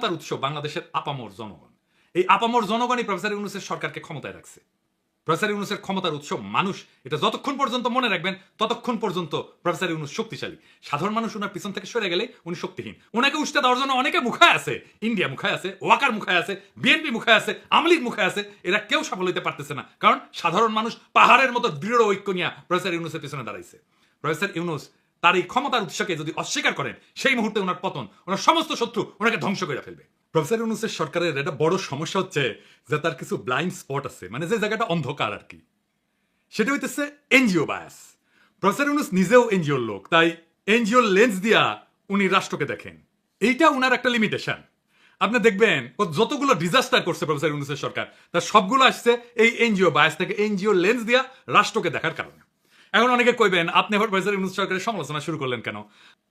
তার উৎস বাংলাদেশের আপামর জনগণ। এই আপামর জনগণই প্রফেসর ইউনুসের সরকারকে ক্ষমতায় রাখছে। প্রফেসর ইউনুসের ক্ষমতার উৎস মানুষ। এটা যতক্ষণ পর্যন্ত মনে রাখবেন, ততক্ষণ পর্যন্ত প্রফেসর ইউনুস শক্তিশালী। সাধারণ মানুষ ওনার পিছন থেকে সরে গেলে উনি শক্তিহীন। ওনাকে উষ্টা দেওয়ার জন্য অনেকে মুখায় আছে। ইন্ডিয়া মুখায় আছে, ওয়াকার মুখায় আছে, বিএনপি মুখায় আছে আমলিগ মুখায় আছে। এরা কেউ সফল হইতে পারতেছে না। কারণ সাধারণ মানুষ পাহাড়ের মতো দৃঢ় ঐক্য নিয়ে প্রফেসর ইউনুসের পিছনে দাঁড়াইছে। প্রফেসর ইউনুস তার এই ক্ষমতার উৎসকে যদি অস্বীকার করেন, সেই মুহূর্তে ওনার পতন, ওনার সমস্ত শত্রু ওনাকে ধ্বংস করে ফেলবে। প্রফেসর ইউনুসের সরকারের একটা বড় সমস্যা হচ্ছে যে তার কিছু ব্লাইন্ড স্পট আছে মানে যে জায়গাটা অন্ধকার আর কি। সেটা হইতেছে এনজিও বায়াস প্রফেসর ইউনুস নিজেও এনজিওর লোক, তাই এনজিওর লেন্স দিয়া উনি রাষ্ট্রকে দেখেন। এইটা উনার একটা লিমিটেশন আপনি দেখবেন, ও যতগুলো ডিজাস্টার করছে প্রফেসর ইউনুসের সরকার, তার সবগুলো আসছে এই এনজিও বায়াস থেকে, এনজিও লেন্স দিয়া রাষ্ট্রকে দেখার কারণে। এখন অনেকে কইবেন, আপনি আবার প্রফেসর ইউনুস সরকারের সমালোচনা শুরু করলেন কেন?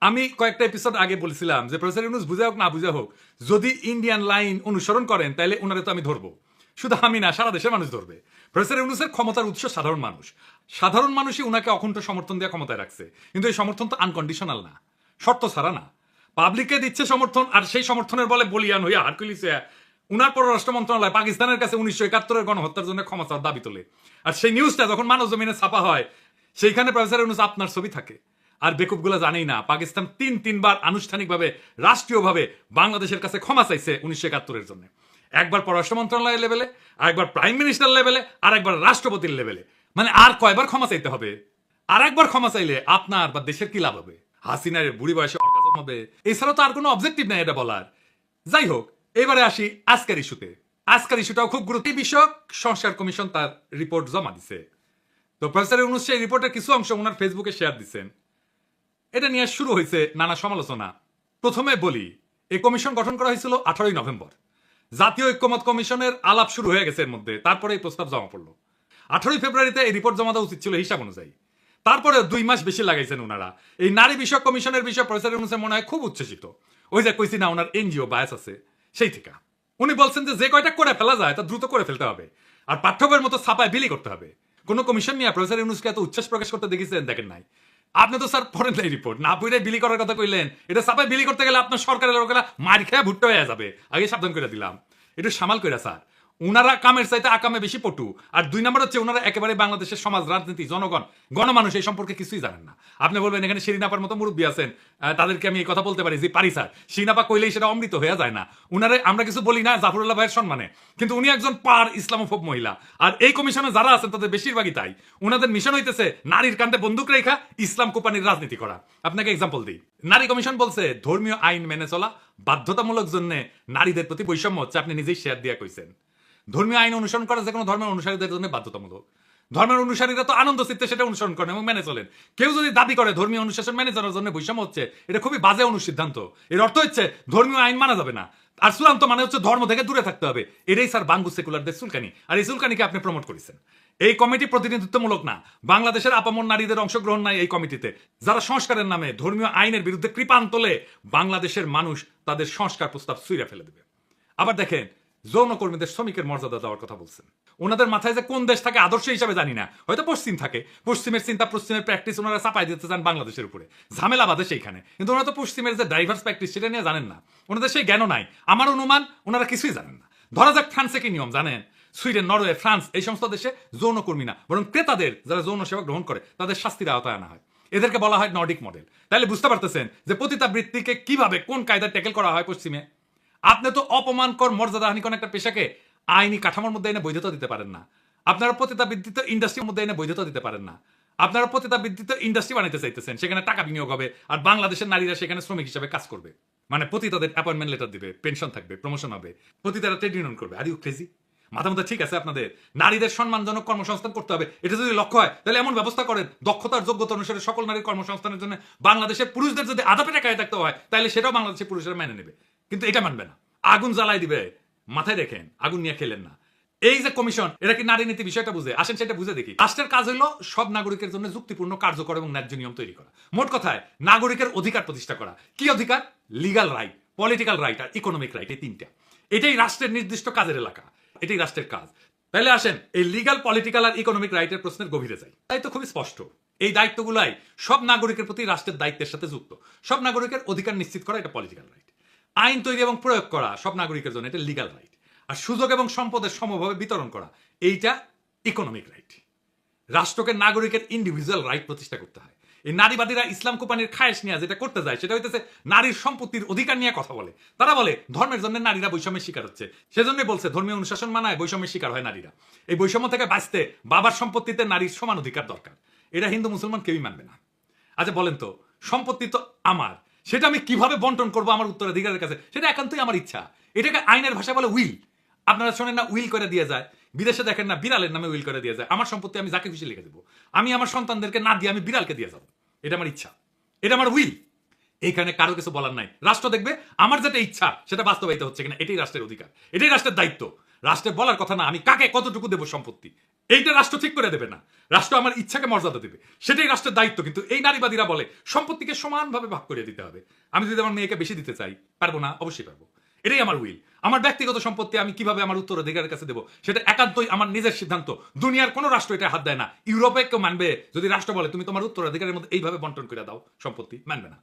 আমি কয়েকটা এপিসোড আগে বলছিলাম যে প্রফেসর ইউনুস বুঝে হোক না বুঝে হোক, যদি ইন্ডিয়ান লাইন অনুসরণ করেন তাহলে ওনারে তো আমি ধরবো। শুধু আমি না, সারা দেশের মানুষ ধরবে। প্রফেসর ইউনুসের ক্ষমতার উৎস সাধারণ মানুষ। সাধারণ মানুষই উনাকে অখণ্ড সমর্থন দিয়ে ক্ষমতায় রাখছে। কিন্তু এই সমর্থন তো আনকন্ডিশনাল না, শর্ত ছাড়া না। পাবলিককে দিচ্ছে সমর্থন, আর সেই সমর্থনের বলে বলিয়ান হইয়া হারকুলিস উনার পররাষ্ট্র মন্ত্রণালয় পাকিস্তানের কাছে উনিশশো একাত্তরের গণহত্যার জন্য ক্ষমা চাওয়ার দাবি তোলে। আর সেই নিউজটা যখন মানব জমিনে ছাপা হয় সেইখানে প্রফেসর ইউনুস আপনার ছবি থাকে। আর বেকুবগুলো জানেই না, পাকিস্তান তিন তিনবার আনুষ্ঠানিকভাবে, রাষ্ট্রীয়ভাবে বাংলাদেশের কাছে ক্ষমা চাইছে উনিশশো একাত্তরের জন্য। একবার পররাষ্ট্র মন্ত্রণালয়ের লেভেলে, আরেকবার প্রাইম মিনিস্টার লেভেলে আর একবার রাষ্ট্রপতির লেভেলে। মানে আর কয়বার ক্ষমা চাইতে হবে? আর একবার ক্ষমা চাইলে আপনার বা দেশের কি লাভ হবে? হাসিনার বুড়ি বয়সে অর্গাজম হবে। এছাড়া তো আর কোনো অবজেক্টিভ নাই এটা বলার। যাই হোক, এবারে আসি আজকের ইস্যুতে আজকের ইস্যুটাও খুব গুরুত্ব বিষয়ক সংস্কার কমিশন তার রিপোর্ট জমা দিছে। তো প্রফেসর ইউনুস সেই রিপোর্টের কিছু অংশ ওনার ফেসবুকে শেয়ার দিচ্ছেন এটা নিয়ে শুরু হয়েছে নানা সমালোচনা। প্রথমে বলি এই কমিশন গঠন করা হয়েছিল আঠারোই নভেম্বর। জাতীয় ঐক্যমত কমিশনের আলাপ শুরু হয়ে গেছে এর মধ্যে, তারপরে এই প্রস্তাব জমা পড়ল। আঠারোই ফেব্রুয়ারিতে এই রিপোর্ট জমা দেওয়া উচিত ছিল হিসাব অনুযায়ী। তারপরে দুই মাস বেশি লাগাইছেন ওনারা। এই নারী বিষয়ক কমিশনের বিষয় প্রফেসর ইউনুসের মনে হয় খুব উচ্ছ্বসিত। ওই যে কইছি না, ওনার এনজিও বায়াস আছে, সেই থেকে। উনি বলছেন যে যে কয়টা করে ফেলা যায়, তা দ্রুত করে ফেলতে হবে। আর পাঠ্যবইয়ের মতো ছাপায় বিলি করতে হবে। কোনো কমিশন নিয়ে প্রফেসর ইউনুসকে এত উচ্ছ্বাস প্রকাশ করতে দেখেছেন দেখেন নাই। আপনি তো স্যার পড়েন নাই রিপোর্ট না পড়ে বিলি করার কথা কইলেন। এটা সাপে বিলি করতে গেলে আপনার সরকারের লোকেরা মার খেয়ে ভুট্টা হয়ে যাবে। আগে সাবধান করে দিলাম। একটু সামাল করে স্যার। উনারা কামের চাইতে আকামে বেশি পটু। আর দুই নম্বর হচ্ছে ওনারা একেবারে বাংলাদেশের সমাজ, রাজনীতি, জনগণ, গণমানুষ, এই সম্পর্কে কিছুই জানেন না। আপনি বলবেন, এখানে শিরিনাপার মতো মুরব্বী আছেন। তাদেরকে আমি এই কথা বলতে পারি যে, পারি স্যার। শিরিনাপা কইলেই সেটা অমৃত হয়ে যায় না। উনারে আমরা কিছু বলি না, জাফরুল্লাহ ভাইয়ের সম্মানে। কিন্তু উনি একজন পার ইসলামোফোব মহিলা। আর এই কমিশনে যারা আছেন, তাদের বেশিরভাগই তাই। উনাদের মিশন হইতেছে নারীর কান্দে বন্দুক রেখা, ইসলাম কোপানির রাজনীতি করা। আপনাকে এক্সাম্পল দিই। নারী কমিশন বলছে, ধর্মীয় আইন মেনে চলা বাধ্যতামূলক জন্য নারীদের প্রতি বৈষম্য হচ্ছে, আপনি নিজেই শেয়ার দিয়া কইছেন। ধর্মীয় আইন অনুসরণ করা যে কোনো ধর্মের অনুসারীদের জন্য বাধ্যতামূলক। ধর্মের অনুসারীরা তো আনন্দ, চিত্তে সেটা অনুসরণ করেন এবং মেনে চলেন। কেউ যদি দাবি করে ধর্মীয় অনুশাসন মেনে চলার জন্য বৈষম্য হচ্ছে, এটা খুবই বাজে অনুসিদ্ধান্ত। এর অর্থ হচ্ছে ধর্মীয় আইন মানা যাবে না। আর চূড়ান্ত মানে হচ্ছে ধর্ম থেকে দূরে থাকতে হবে। এটাই স্যার বাঙ্গু সেকুলারদের সুলকানি আর এই সুলকানিকে আপনি প্রমোট করেছেন। এই কমিটি প্রতিনিধিত্বমূলক না। বাংলাদেশের আপামর নারীদের অংশগ্রহণ নাই এই কমিটিতে। যারা সংস্কারের নামে ধর্মীয় আইনের বিরুদ্ধে কৃপান্তলে বাংলাদেশের মানুষ তাদের সংস্কার প্রস্তাব সুইরা ফেলে দেবে। আবার দেখেন যৌনকর্মীদের শ্রমিকের মর্যাদা দেওয়ার কথা বলছেন। ওনাদের মাথায় যে কোন দেশ থাকে আদর্শ হিসাবে জানি না। হয়তো পশ্চিম থাকে। পশ্চিমের চিন্তা, পশ্চিমের প্র্যাকটিস ওনারা চাপাই দিতে চান বাংলাদেশের উপরে। ঝামেলা বাদে সেইখানে। কিন্তু ওনারা তো পশ্চিমের যে ড্রাইভার্স প্র্যাকটিস সেটা নিয়ে জানেন না। ওনাদের সেই জ্ঞানও নাই। আমার অনুমান, ওনারা কিছুই জানেন না। ধরা যাক ফ্রান্সে কি নিয়ম, জানেন? সুইডেন, নরওয়ে, ফ্রান্স, এই সমস্ত দেশে যৌনকর্মী না। বরং ক্রেতাদের যারা যৌন সেবা গ্রহণ করে, তাদের শাস্তির আওতায় আনা হয়। এদেরকে বলা হয় নর্ডিক মডেল। তাহলে বুঝতে পারতেছেন যে পতিতাবৃত্তিকে কীভাবে কোন কায়দায় ট্যাকেল করা হয় পশ্চিমে? আপনি তো অপমানকর মর্যাদাহানি কোন একটা পেশাকে আইনি কাঠামোর মধ্যে এনে বৈধতা দিতে পারেন না। আপনারা পতিতা বিদ্যুৎ ইন্ডাস্ট্রির মধ্যে এনে বৈধতা দিতে পারেন না। আপনারা পতিতা বিদ্যুৎ ইন্ডাস্ট্রি বানাইতে চাইতেছেন, সেখানে টাকা বিনিয়োগ হবে আর বাংলাদেশের নারীরা সেখানে শ্রমিক হিসেবে কাজ করবে। মানে পতিতাদের অ্যাপয়েন্টমেন্ট লেটার দিবে পেনশন থাকবে প্রমোশন হবে, পতিতারা ট্রেড ইউনিয়ন করবে। আর ইউ ক্রেজি মাথা মধ্যে ঠিক আছে আপনাদের? নারীদের সম্মানজনক কর্মসংস্থান করতে হবে। এটা যদি লক্ষ্য হয়, তাহলে এমন ব্যবস্থা করেন, দক্ষতার যোগ্যতা অনুসারে সকল নারীর কর্মসংস্থানের জন্য বাংলাদেশের পুরুষদের যদি আধা পেটা কায়ে থাকতে হয়, তাহলে সেটাও বাংলাদেশের পুরুষেরা মেনে নেবে। কিন্তু এটা মানবে না। আগুন জ্বালাই দিবে। মাথায় রেখেন আগুন নিয়ে খেলেন না। এই যে কমিশন এরা কি নারী নীতি বিষয়টা বুঝে? আসেন সেটা বুঝে দেখি। রাষ্ট্রের কাজ হলো সব নাগরিকের জন্য যুক্তিপূর্ণ, কার্যকর এবং ন্যায্য নিয়ম তৈরি করা। মোট কথায়, নাগরিকের অধিকার প্রতিষ্ঠা করা। কি অধিকার? লিগাল রাইট, পলিটিক্যাল রাইট আর ইকোনমিক রাইট, এই তিনটা। এটাই রাষ্ট্রের নির্দিষ্ট কাজের এলাকা। এটাই রাষ্ট্রের কাজ। তাহলে আসেন, এই লিগাল, পলিটিক্যাল আর ইকোনমিক রাইটের প্রশ্নের গভীরে যাই। তাই তো খুবই স্পষ্ট। এই দায়িত্বগুলাই সব নাগরিকের প্রতি রাষ্ট্রের দায়িত্বের সাথে যুক্ত। সব নাগরিকের অধিকার নিশ্চিত করা এটা পলিটিক্যাল রাইট। আইন তৈরি এবং প্রয়োগ করা সব নাগরিকের জন্য এটা লিগাল রাইট আর সুযোগ এবং সম্পদের সমভাবে বিতরণ করা, এইটা ইকোনমিক রাইট রাষ্ট্রকে নাগরিকের ইন্ডিভিজুয়াল রাইট প্রতিষ্ঠা করতে হয়। এই নারীবাদীরা ইসলাম কোম্পানির খায়েশ নিয়ে যেটা করতে যায়, সেটা হইতেছে নারীর সম্পত্তির অধিকার নিয়ে কথা বলে। তারা বলে, ধর্মের জন্য নারীরা বৈষম্যের শিকার হচ্ছে। সেজন্য বলছে, ধর্মীয় অনুশাসন মানায় বৈষম্যের শিকার হয় নারীরা। এই বৈষম্য থেকে বাঁচতে বাবার সম্পত্তিতে নারীর সমান অধিকার দরকার। এটা হিন্দু, মুসলমান কেউই মানবে না। আচ্ছা বলেন তো, সম্পত্তি তো আমার সেটা আমি কীভাবে বন্টন করব আমার উত্তরাধিকারের কাছে? সেটা একান্তই আমার ইচ্ছা। এটাকে আইনের ভাষায় বলে উইল। আপনারা শোনেন না, উইল করে দিয়ে যায়। বিদেশে দেখেন না, বিড়ালের নামে উইল করে দিয়ে যায়। আমার সম্পত্তি আমি যাকে খুশি লিখে দেবো। আমি আমার সন্তানদেরকে না দিয়ে আমি বিড়ালকে দিয়ে যাব। এটা আমার ইচ্ছা। এটা আমার উইল। এইখানে কারও কিছু বলার নাই। রাষ্ট্র দেখবে, আমার যেটা ইচ্ছা, সেটা বাস্তবায়িত হচ্ছে কিনা, এটাই রাষ্ট্রের অধিকার। এটাই রাষ্ট্রের দায়িত্ব। রাষ্ট্রের বলার কথা না, আমি কাকে কতটুকু দেবো সম্পত্তি? এইটা রাষ্ট্র ঠিক করে দেবে না। রাষ্ট্র আমার ইচ্ছাকে মর্যাদা দেবে। সেটাই রাষ্ট্রের দায়িত্ব। কিন্তু এই নারীবাদীরা বলে, সম্পত্তিকে সমানভাবে ভাগ করে দিতে হবে। আমি যদি আমার মেয়েকে বেশি দিতে চাই, পারব না? অবশ্যই পারব। এটাই আমার উইল আমার ব্যক্তিগত সম্পত্তি আমি কীভাবে আমার উত্তরাধিকারের কাছে দেবো? সেটা একান্তই আমার নিজের সিদ্ধান্ত। দুনিয়ার কোনো রাষ্ট্র এটা হাত দেয় না। ইউরোপে কেউ মানবে? যদি রাষ্ট্র বলে, তুমি তোমার উত্তরাধিকারের মধ্যে এইভাবে বন্টন করে দাও, সম্পত্তি মানবে না।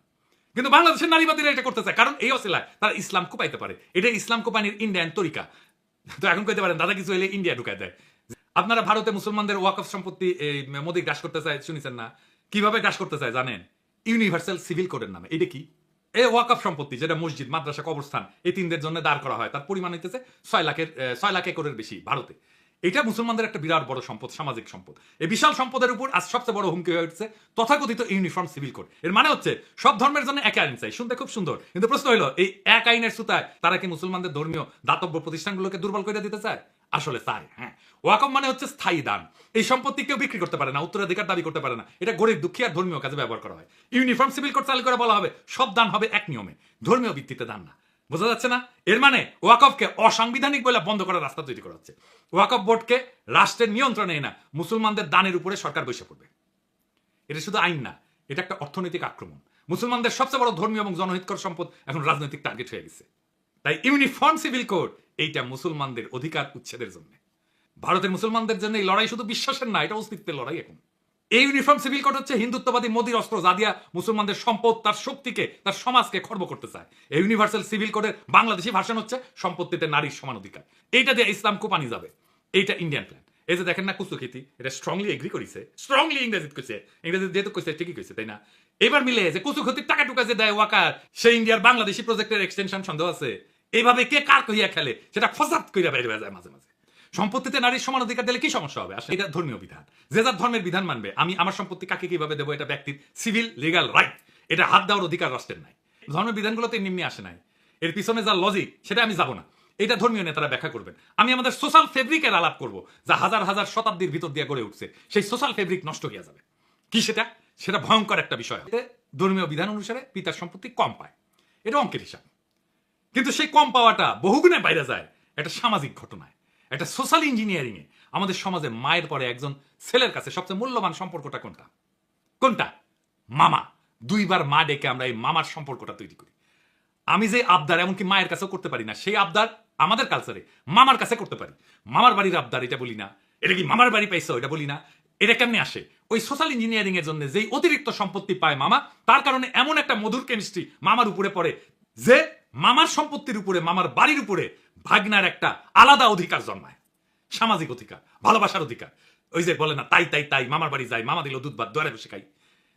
কিন্তু বাংলাদেশের নারীবাদীরা এটা করতে চায়। কারণ এই অসিলায় তারা ইসলাম কোপাইতে পারে। এটা ইসলাম কোপানির ইন্ডিয়ান তরিকা। তো এখন কইতে পারেন, দাদা কিছু এলে ইন্ডিয়া ঢুকায় দেয়। আপনারা ভারতে মুসলমানদের ওয়াকফ সম্পত্তি মোদি গ্রাস করতে চায়, শুনেছেন না? কীভাবে গ্রাস করতে চায়, জানেন? ইউনিভার্সাল সিভিল কোডের নামে। এটা কি? এই ওয়াকফ সম্পত্তি, যেটা মসজিদ, মাদ্রাসা, কবরস্থান এই তিনদের জন্য দাঁড় করা হয়। তার পরিমাণ হইতেছে ছয় লাখের ছয় লাখ একরের বেশি ভারতে। এটা মুসলমানদের একটা বিরাট বড় সম্পদ, সামাজিক সম্পদ। এই বিশাল সম্পদের উপর আজ সবচেয়ে বড় হুমকি হয়ে উঠছে তথাকথিত ইউনিফর্ম সিভিল কোড। এর মানে হচ্ছে, সব ধর্মের জন্য এক আইন চাই। শুনতে খুব সুন্দর। কিন্তু প্রশ্ন হলো, এই এক আইনের সুতায় তারা কি মুসলমানদের ধর্মীয় দাতব্য প্রতিষ্ঠানগুলোকে দুর্বল করে দিতে চায়? আসলে তাই হ্যাঁ। ওয়াকম মানে হচ্ছে স্থায়ী দান। এই সম্পত্তি কেউ বিক্রি করতে পারে না, উত্তরাধিকার দাবি করতে পারে না। এটা গরিব, দুঃখী আর ধর্মীয় কাজে ব্যবহার করা হয়। ইউনিফর্ম সিভিল কোড চালু করে বলা হবে, সব দান হবে এক নিয়মে। ধর্মীয় ভিত্তিতে দান না। বোঝা যাচ্ছে না? এর মানে ওয়াকফকে অসাংবিধানিক বলে বন্ধ করার রাস্তা তৈরি করা হচ্ছে। ওয়াকফ বোর্ডকে রাষ্ট্রের নিয়ন্ত্রণে না মুসলমানদের দানের উপরে সরকার বসে পড়বে। এটা শুধু আইন না, এটা একটা অর্থনৈতিক আক্রমণ। মুসলমানদের সবচেয়ে বড় ধর্মীয় এবং জনহিতকর সম্পদ এখন রাজনৈতিক টার্গেট হয়ে গেছে। তাই ইউনিফর্ম সিভিল কোড এইটা মুসলমানদের অধিকার উচ্ছেদের জন্য। ভারতের মুসলমানদের জন্য এই লড়াই শুধু বিশ্বাসের না, এটা অস্তিত্বের লড়াই এখন। এই ইউনিফর্ম সিভিল কোড হচ্ছে হিন্দুত্ববাদী মোদির অস্ত্র যা দিয়া মুসলমানদের সম্পদ, তার শক্তিকে, তার সমাজকে খর্ব করতে চায়। এই ইউনিভার্সাল সিভিল কোডের বাংলাদেশি ভাষণ হচ্ছে সম্পত্তিতে নারীর সমান অধিকার। এইটা দিয়ে ইসলাম কোপানি যাবে। এইটা ইন্ডিয়ান প্ল্যান এই যে দেখেন না কুসুখিতি এটা স্ট্রংলি এগ্রি করিছে। স্ট্রংলি ইংরেজিত কইছে। ইংরেজি যেহেতু কইছে, ঠিকই কইছে, তাই না? এবার মিলে যে কুসুখতির টাকা টুকা যে দেয় ওয়াকার সেই ইন্ডিয়ার বাংলাদেশি প্রজেক্টের এক্সটেনশন সন্দেহ আছে। এইভাবে কে কার কইয়া খেলে, সেটা ফসাদ কইরা বাইরে যায় মাঝে মাঝে। সম্পত্তিতে নারীর সমান অধিকার দিলে কি সমস্যা হবে? আসলে এটা ধর্মীয় বিধান। যে যার ধর্মের বিধান মানবে, আমি আমার সম্পত্তি কাকে কীভাবে দেবো? এটা ব্যক্তির সিভিল লিগাল রাইট এটা হাত দেওয়ার অধিকার রাষ্ট্রের নাই। ধর্মের বিধানগুলো তো নিম্নে আসে নাই। এর পিছনে যা লজিক সেটা আমি যাব না। এটা ধর্মীয় নেতারা ব্যাখ্যা করবেন। আমি আমাদের সোশ্যাল ফেব্রিকের আলাপ করব, যা হাজার হাজার শতাব্দীর ভিতর দিয়ে গড়ে উঠছে। সেই সোশ্যাল ফেব্রিক নষ্ট হয়ে যাবে। কি সেটা? সেটা ভয়ঙ্কর একটা বিষয় ধর্মীয় বিধান অনুসারে পিতার সম্পত্তি কম পায়। এটা অঙ্কের হিসাব। কিন্তু সেই কম পাওয়াটা বহুগুণে বাইরে যায়। একটা সামাজিক ঘটনায়। একটা সোশ্যাল ইঞ্জিনিয়ারিং এ আমাদের সমাজে মায়ের পরে একজন ছেলের কাছে সবচেয়ে মূল্যবান সম্পর্কটা কোনটা? কোনটা? মামা। দুইবার মা ডেকে আমরা এই মামার সম্পর্কটা তৈরি করি। আমি যে আবদার এমনকি মায়ের কাছেও করতে পারি না, সেই আবদার আমাদের কালচারে মামার কাছে করতে পারি। মামার বাড়ির আবদার, এটা বলি না। এটা কি মামার বাড়ি পাইছো, এটা বলি না। এটা কেমনে আসে? ওই সোশ্যাল ইঞ্জিনিয়ারিং এর জন্য যেই অতিরিক্ত সম্পত্তি পায় মামা, তার কারণে এমন একটা মধুর কেমিস্ট্রি মামার উপরে পড়ে যে মামার সম্পত্তির উপরে, মামার বাড়ির উপরে ভাগনার একটা আলাদা অধিকার জন্মায়। সামাজিক অধিকার, ভালোবাসার অধিকার। ওই যে বলে না, তাই তাই তাই, মামার বাড়ি যাই মামা দিল দুধ ভাত, দোয়ারে বসে খাই।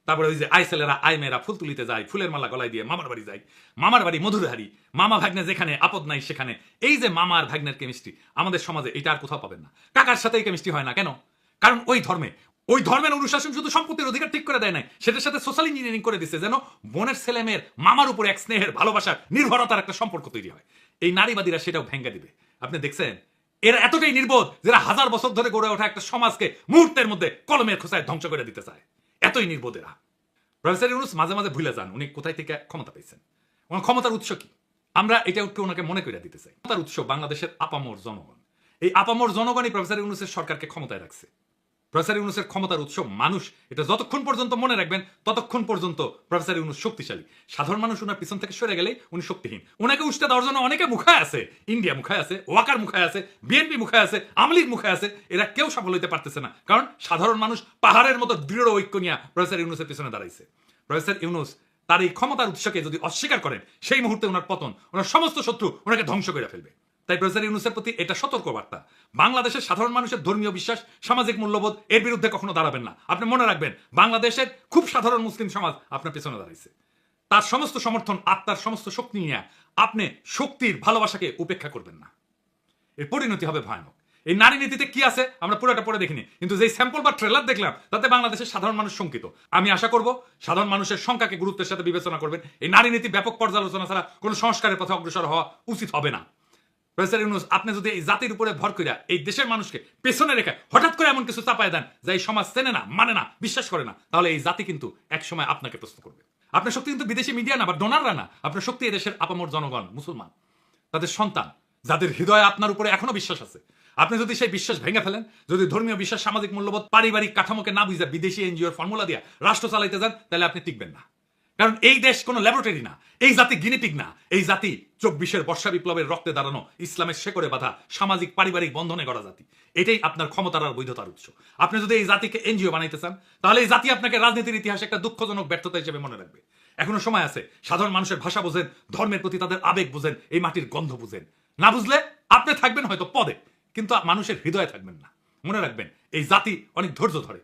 তারপরে ওই যে আই ছেলেরা আই মেয়েরা, ফুল তুলিতে যায়, ফুলের মালা গলায় দিয়ে মামার বাড়ি যায়। মামার বাড়ি মধুরহারি মামা ভাগ্নে যেখানে, আপদ নাই সেখানে। এই যে মামার ভাগ্নের কেমিস্ট্রি আমাদের সমাজে এটা আর কোথাও পাবেন না। কাকার সাথে এই কেমিস্ট্রি হয় না, কেন? কারণ ওই ধর্মে ওই ধর্মের অনুশাসন শুধু সম্পত্তির অধিকার ঠিক করে দেয় নাই, সেটার সাথে সোশ্যাল ইঞ্জিনিয়ারিং করে দিচ্ছে যেন বোনের ছেলে মেয়ের মামার উপরে এক স্নেহের ভালোবাসার নির্ভরতার একটা সম্পর্ক তৈরি হয়। এই নারীবাদীরা সেটাও ভেঙ্গে দিবে। আপনি দেখছেন? এরা এতটাই নির্বোধ যারা হাজার বছর ধরে গড়ে ওঠা একটা সমাজকে মুহূর্তের মধ্যে কলমের খোসায় ধ্বংস করে দিতে চায়। এতই নির্বোধ এরা। প্রফেসর ইউনুস, মাঝে মাঝে ভুলে যান, উনি কোথায় থেকে ক্ষমতা পেয়েছেন। ওনার ক্ষমতার উৎস কি? আমরা এটা উঠকে ওনাকে মনে করে দিতে চাই। ক্ষমতার উৎস বাংলাদেশের আপামর জনগণ। এই আপামর জনগণই প্রফেসর ইউনুসের সরকারকে ক্ষমতায় রাখছে। প্রফেসর ইউনুসের ক্ষমতার উৎস মানুষ। এটা যতক্ষণ পর্যন্ত মনে রাখবেন, ততক্ষণ পর্যন্ত প্রফেসর ইউনুস শক্তিশালী। সাধারণ মানুষ ওনার পিছন থেকে সরে গেলেই উনি শক্তিহীন। ওনাকে উষ্টা দেওয়ার জন্য অনেকে মুখায় আছে। ইন্ডিয়া মুখায় আছে, ওয়াকার মুখায় আছে, বিএনপি মুখায় আছে আমলিগ মুখায় আছে। এরা কেউ সফল হইতে পারতেছে না। কারণ সাধারণ মানুষ পাহাড়ের মতো দৃঢ় ঐক্য নিয়ে প্রফেসর ইউনুসের পিছনে দাঁড়াইছে। প্রফেসর ইউনুস তার এই ক্ষমতার উৎসকে যদি অস্বীকার করেন, সেই মুহূর্তে ওনার পতন, ওনার সমস্ত শত্রু ওনাকে ধ্বংস করে ফেলবে। তাই প্রফেসর ইউনুসের প্রতি এটা সতর্ক বার্তা বাংলাদেশের সাধারণ মানুষের ধর্মীয় বিশ্বাস, সামাজিক মূল্যবোধ, এর বিরুদ্ধে কখনো দাঁড়াবেন না। আপনি মনে রাখবেন, বাংলাদেশের খুব সাধারণ মুসলিম সমাজ আপনার পেছনে দাঁড়াইছে। তার সমস্ত সমর্থন, আত্মার সমস্ত শক্তি নিয়ে আপনি শক্তির ভালোবাসাকে উপেক্ষা করবেন না। এর পরিণতি হবে ভয়ানক। এই নারী নীতিতে কি আছে, আমরা পুরোটা পড়ে দেখিনি। কিন্তু যেই স্যাম্পল বা ট্রেলার দেখলাম, তাতে বাংলাদেশের সাধারণ মানুষ শঙ্কিত। আমি আশা করব, সাধারণ মানুষের সংখ্যাকে গুরুত্বের সাথে বিবেচনা করবেন। এই নারী নীতি ব্যাপক পর্যালোচনা ছাড়া কোনো সংস্কারের পথে অগ্রসর হওয়া উচিত হবে না। প্রফেসর ইউনুস, আপনি যদি এই জাতির উপরে ভর করিয়া এই দেশের মানুষকে পেছনে রেখে হঠাৎ করে এমন কিছু চাপায় দেন যা এই সমাজ চেনে না মানে না, বিশ্বাস করে না, তাহলে এই জাতি কিন্তু এক সময় আপনাকে প্রশ্ন করবে। আপনার শক্তি কিন্তু বিদেশি মিডিয়া না, বা ডোনাররা না, আপনার শক্তি এদেশের আপামর জনগণ, মুসলমান, তাদের সন্তান, যাদের হৃদয়ে আপনার উপরে এখনও বিশ্বাস আছে। আপনি যদি সেই বিশ্বাস ভেঙে ফেলেন, যদি ধর্মীয় বিশ্বাস, সামাজিক মূল্যবোধ, পারিবারিক কাঠামোকে না বুঝে বিদেশি এনজিওর ফর্মুলা দিয়া রাষ্ট্র চালাইতে যান, তাহলে আপনি টিকবেন না। কারণ এই দেশ কোনো ল্যাবরেটরি না, এই জাতি গিনিপিক না, এই জাতি চব্বিশের বর্ষা বিপ্লবের রক্তে দাঁড়ানো ইসলামের শেকড়ে বাধা সামাজিক পারিবারিক বন্ধনে গড়া জাতি। এটাই আপনার ক্ষমতার আর বৈধতার উৎস। আপনি যদি এই জাতিকে এনজিও বানাইতে চান, তাহলে এই জাতি আপনাকে রাজনীতির ইতিহাসে একটা দুঃখজনক ব্যর্থতা হিসেবে মনে রাখবে। এখনও সময় আছে, সাধারণ মানুষের ভাষা বোঝেন, ধর্মের প্রতি তাদের আবেগ বুঝেন, এই মাটির গন্ধ বুঝেন। না বুঝলে আপনি থাকবেন হয়তো পদে, কিন্তু মানুষের হৃদয়ে থাকবেন না। মনে রাখবেন, এই জাতি অনেক ধৈর্য ধরে।